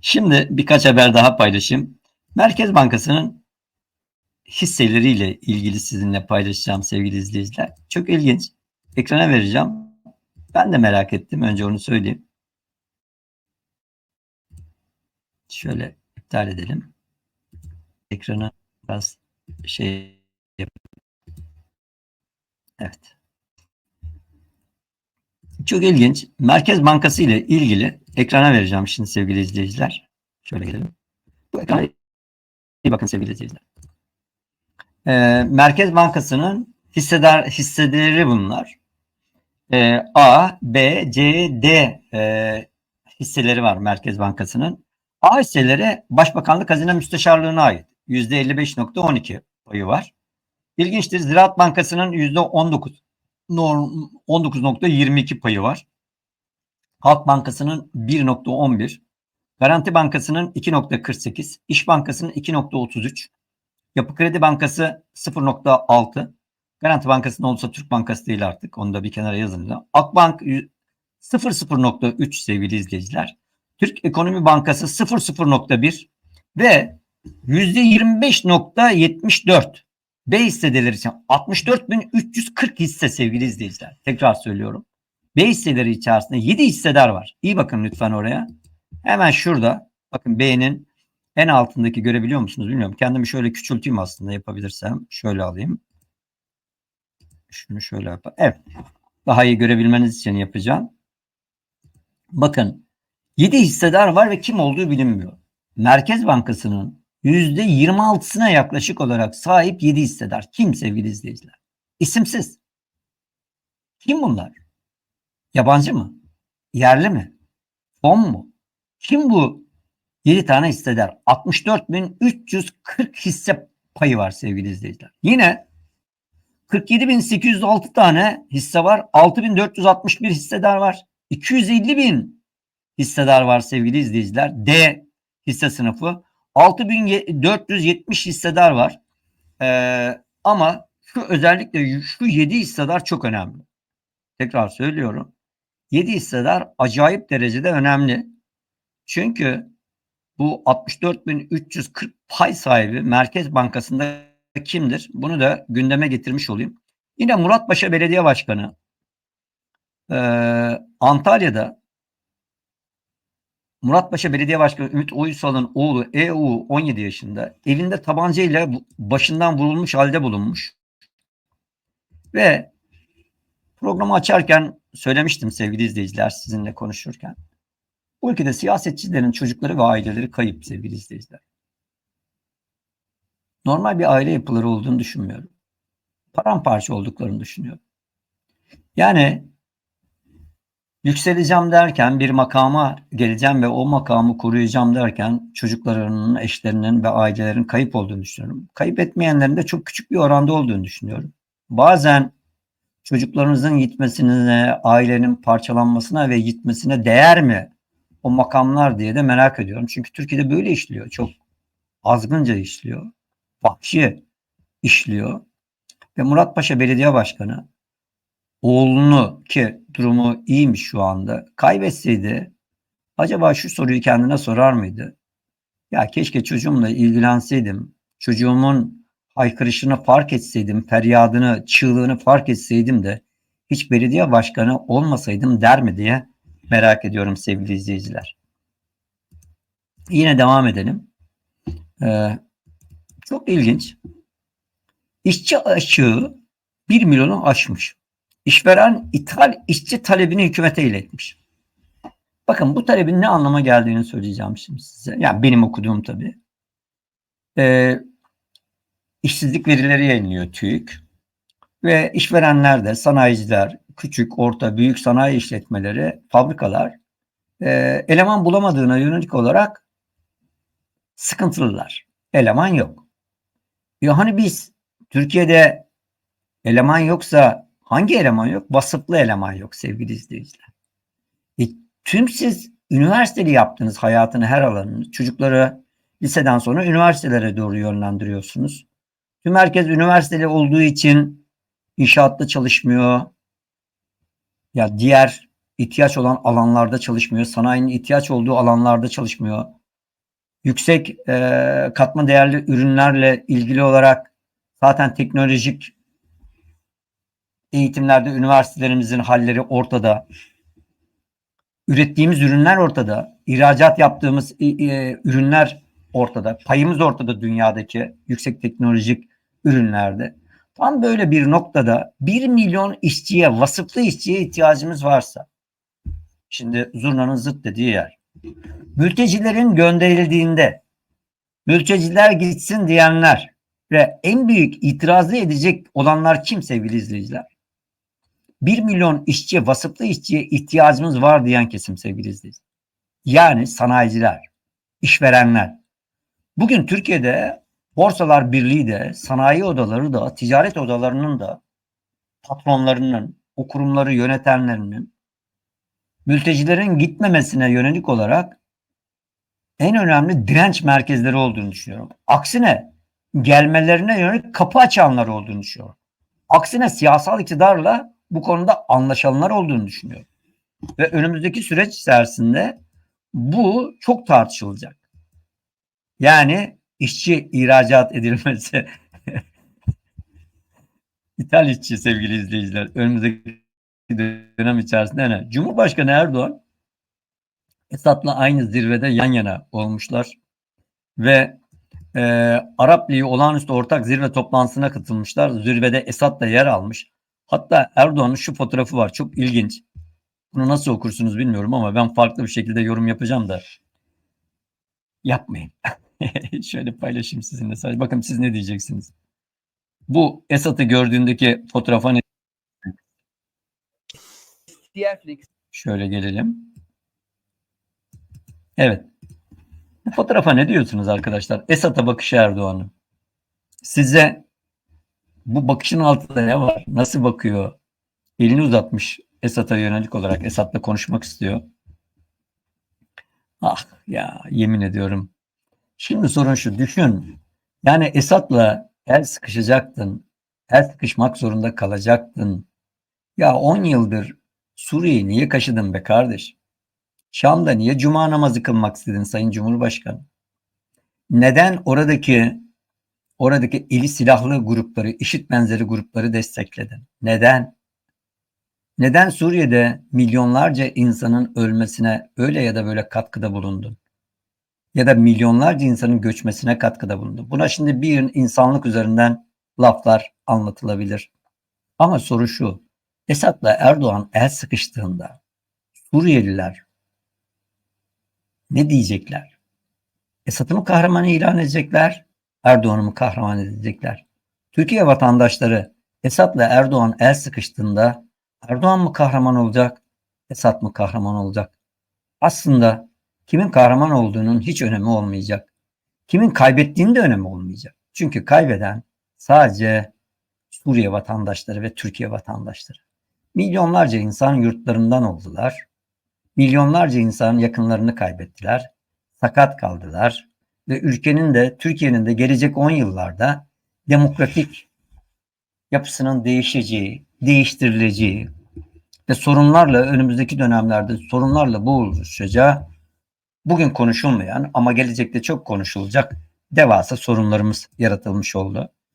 Şimdi birkaç haber daha paylaşayım. Merkez Bankası'nın hisseleriyle ilgili sizinle paylaşacağım sevgili izleyiciler. Çok ilginç. Ekrana vereceğim. Ben de merak ettim. Önce onu söyleyeyim. Şöyle iptal edelim. Ekranı biraz şey yap- Evet. Çok ilginç. Merkez Bankası ile ilgili ekrana vereceğim şimdi sevgili izleyiciler. Şöyle gelelim. Bu ekrana iyi bakın sevgili izleyiciler. Ee, Merkez Bankası'nın hissedar hisseleri bunlar. Ee, A, B, C, D e, hisseleri var Merkez Bankası'nın. A hisseleri Başbakanlık Hazine Müsteşarlığı'na ait. %55.12 payı var. İlginçtir. Ziraat Bankası'nın %19 norm 19.22 payı var. Halk Bankası'nın 1.11, Garanti Bankası'nın 2.48, İş Bankası'nın 2.33, Yapı Kredi Bankası 0.6, Garanti Bankası'nın olursa Türk Bankası değil artık. Onu da bir kenara yazın. da. Akbank y- 0.0.3 sevgili izleyiciler. Türk Ekonomi Bankası 0.0.1 ve %25.74 B hisseleri için 64.340 hisse sevgili izleyiciler. Tekrar söylüyorum. B hisseleri içerisinde 7 hissedar var. İyi bakın lütfen oraya. Hemen şurada bakın B'nin en altındaki görebiliyor musunuz bilmiyorum. Kendimi şöyle küçülteyim aslında yapabilirsem. Şöyle alayım. Şunu şöyle yapayım. Evet. Daha iyi görebilmeniz için yapacağım. Bakın 7 hissedar var ve kim olduğu bilinmiyor. Merkez Bankası'nın %26'sına yaklaşık olarak sahip 7 hissedar. Kim sevgili izleyiciler? İsimsiz. Kim bunlar? Yabancı mı? Yerli mi? Fon mu? Kim bu 7 tane hissedar? 64.340 hisse payı var sevgili izleyiciler. Yine 47.806 tane hisse var. 6.461 hissedar var. 250.000 hissedar var sevgili izleyiciler. D hisse sınıfı. 6470 hissedar var. Ee, ama şu özellikle şu 7 hissedar çok önemli. Tekrar söylüyorum. 7 hissedar acayip derecede önemli. Çünkü bu 64.340 pay sahibi Merkez Bankası'nda kimdir? Bunu da gündeme getirmiş olayım. Yine Muratpaşa Belediye Başkanı e, Antalya'da Muratpaşa Belediye Başkanı Ümit Uysal'ın oğlu EU 17 yaşında evinde tabancayla başından vurulmuş halde bulunmuş. Ve programı açarken söylemiştim sevgili izleyiciler sizinle konuşurken. Bu ülkede siyasetçilerin çocukları ve aileleri kayıp sevgili izleyiciler. Normal bir aile yapıları olduğunu düşünmüyorum. Paramparça olduklarını düşünüyorum. Yani yükseleceğim derken bir makama geleceğim ve o makamı koruyacağım derken çocuklarının, eşlerinin ve ailelerin kayıp olduğunu düşünüyorum. Kayıp etmeyenlerin de çok küçük bir oranda olduğunu düşünüyorum. Bazen çocuklarınızın gitmesine, ailenin parçalanmasına ve gitmesine değer mi o makamlar diye de merak ediyorum. Çünkü Türkiye'de böyle işliyor. Çok azgınca işliyor. Vahşi işliyor. Ve Murat Paşa Belediye Başkanı oğlunu ki durumu iyiymiş şu anda kaybetseydi acaba şu soruyu kendine sorar mıydı? Ya keşke çocuğumla ilgilenseydim. Çocuğumun haykırışını fark etseydim, feryadını, çığlığını fark etseydim de hiç belediye başkanı olmasaydım der mi diye merak ediyorum sevgili izleyiciler. Yine devam edelim. Ee, çok ilginç. İşçi açığı 1 milyonu aşmış. İşveren ithal işçi talebini hükümete iletmiş. Bakın bu talebin ne anlama geldiğini söyleyeceğim şimdi size. Yani benim okuduğum tabii. Ee, işsizlik verileri yayınlıyor TÜİK. Ve işverenler de sanayiciler, küçük, orta, büyük sanayi işletmeleri, fabrikalar e, eleman bulamadığına yönelik olarak sıkıntılılar. Eleman yok. Ya hani biz Türkiye'de eleman yoksa hangi eleman yok? Vasıflı eleman yok sevgili izleyiciler. E, tüm siz üniversiteli yaptığınız hayatını her alanını çocukları liseden sonra üniversitelere doğru yönlendiriyorsunuz. Tüm herkes üniversiteli olduğu için inşaatta çalışmıyor. Ya diğer ihtiyaç olan alanlarda çalışmıyor. Sanayinin ihtiyaç olduğu alanlarda çalışmıyor. yüksek e, katma değerli ürünlerle ilgili olarak zaten teknolojik eğitimlerde üniversitelerimizin halleri ortada. Ürettiğimiz ürünler ortada. ihracat yaptığımız e, e, ürünler ortada. Payımız ortada dünyadaki yüksek teknolojik ürünlerde. Tam böyle bir noktada 1 milyon işçiye, vasıflı işçiye ihtiyacımız varsa şimdi zurnanın zıt dediği yer. Mültecilerin gönderildiğinde mülteciler gitsin diyenler ve en büyük itirazı edecek olanlar kim sevgili izleyiciler? 1 milyon işçiye, vasıflı işçiye ihtiyacımız var diyen kesim sevgili izleyiciler. Yani sanayiciler, işverenler. Bugün Türkiye'de Borsalar Birliği de, sanayi odaları da, ticaret odalarının da patronlarının, o kurumları yönetenlerinin mültecilerin gitmemesine yönelik olarak en önemli direnç merkezleri olduğunu düşünüyorum. Aksine gelmelerine yönelik kapı açanlar olduğunu düşünüyorum. Aksine siyasal iktidarla bu konuda anlaşanlar olduğunu düşünüyorum. Ve önümüzdeki süreç içerisinde bu çok tartışılacak. Yani işçi ihracat edilmesi İthal işçi sevgili izleyiciler. Önümüzdeki dönem içerisinde ne? Cumhurbaşkanı Erdoğan Esad'la aynı zirvede yan yana olmuşlar ve e, Arap Ligi olağanüstü ortak zirve toplantısına katılmışlar. Zirvede Esad da yer almış. Hatta Erdoğan'ın şu fotoğrafı var. Çok ilginç. Bunu nasıl okursunuz bilmiyorum ama ben farklı bir şekilde yorum yapacağım da yapmayın. Şöyle paylaşayım sizinle sadece. Bakın siz ne diyeceksiniz. Bu Esad'ı gördüğündeki fotoğrafa ne? Diğer Flix. Şöyle gelelim. Evet. Bu fotoğrafa ne diyorsunuz arkadaşlar? Esad'a bakış Erdoğan'ın. Size bu bakışın altında ne var? Nasıl bakıyor? Elini uzatmış Esad'a yönelik olarak. Esad'la konuşmak istiyor. Ah ya yemin ediyorum. Şimdi sorun şu. Düşün. Yani Esad'la el sıkışacaktın. El sıkışmak zorunda kalacaktın. Ya 10 yıldır Suriye'yi niye kaşıdın be kardeş? Şam'da niye cuma namazı kılmak istedin Sayın Cumhurbaşkanı? Neden oradaki oradaki eli silahlı grupları, işit benzeri grupları destekledin? Neden? Neden Suriye'de milyonlarca insanın ölmesine öyle ya da böyle katkıda bulundun? Ya da milyonlarca insanın göçmesine katkıda bulundun? Buna şimdi bir insanlık üzerinden laflar anlatılabilir. Ama soru şu. Esad'la Erdoğan el sıkıştığında Suriyeliler ne diyecekler? Esad'ı mı kahraman ilan edecekler? Erdoğan'ı mı kahraman? Türkiye vatandaşları Esad'la Erdoğan el sıkıştığında Erdoğan mı kahraman olacak? Esad mı kahraman olacak? Aslında kimin kahraman olduğunun hiç önemi olmayacak. Kimin kaybettiğinin de önemi olmayacak. Çünkü kaybeden sadece Suriye vatandaşları ve Türkiye vatandaşları. Milyonlarca insan yurtlarından oldular. Milyonlarca insan yakınlarını kaybettiler. Sakat kaldılar. Ve ülkenin de Türkiye'nin de gelecek 10 yıllarda demokratik yapısının değişeceği, değiştirileceği ve sorunlarla önümüzdeki dönemlerde sorunlarla boğuşacağı bugün konuşulmayan ama gelecekte çok konuşulacak devasa sorunlarımız yaratılmış oldu.